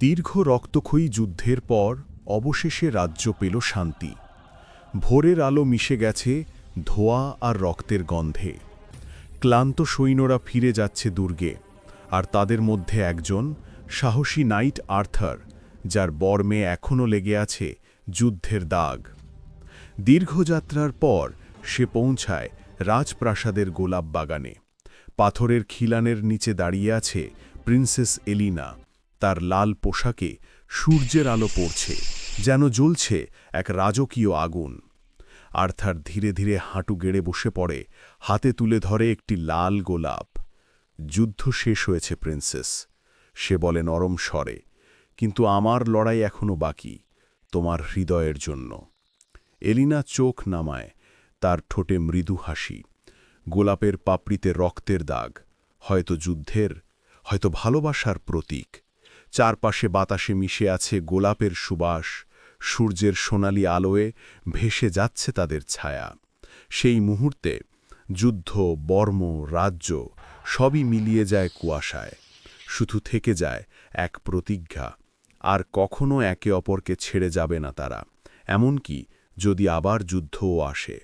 দীর্ঘ রক্তক্ষয়ী যুদ্ধের পর অবশেষে রাজ্য পেল শান্তি। ভোরের আলো মিশে গেছে ধোয়া আর রক্তের গন্ধে। ক্লান্ত সৈন্যরা ফিরে যাচ্ছে দুর্গে, আর তাদের মধ্যে একজন সাহসী নাইট আর্থার, যার বর্মে এখনও লেগে আছে যুদ্ধের দাগ। দীর্ঘযাত্রার পর সে পৌঁছায় রাজপ্রাসাদের গোলাপ বাগানে। পাথরের খিলানের নিচে দাঁড়িয়ে আছে প্রিন্সেস এলিনা। তার লাল পোশাকে সূর্যের আলো পড়ছে, যেন জ্বলছে এক রাজকীয় আগুন। আর্থার ধীরে ধীরে হাঁটু গেড়ে বসে পড়ে, হাতে তুলে ধরে একটি লাল গোলাপ। যুদ্ধ শেষ হয়েছে, প্রিন্সেস। সে বলে, নরম স্বরে, কিন্তু আমার লড়াই এখনও বাকি, তোমার হৃদয়ের জন্য। এলিনা চোখ নামায়, তার ঠোঁটে মৃদু হাসি। গোলাপের পাপড়িতে রক্তের দাগ, হয়তো যুদ্ধের, হয়তো ভালোবাসার প্রতীক। চারপাশে বাতাসে মিশে আছে গোলাপের সুবাস, সূর্যের সোনালি আলোয় ভেসে যাচ্ছে তাদের ছায়া। সেই মুহূর্তে যুদ্ধ, বর্ম, রাজ্য সবই মিলিয়ে যায় কুয়াশায়। শুধু থেকে যায় এক প্রতিজ্ঞা, আর কখনো একে অপরকে ছেড়ে যাবে না তারা। এমনকি যদি আবার যুদ্ধও আসে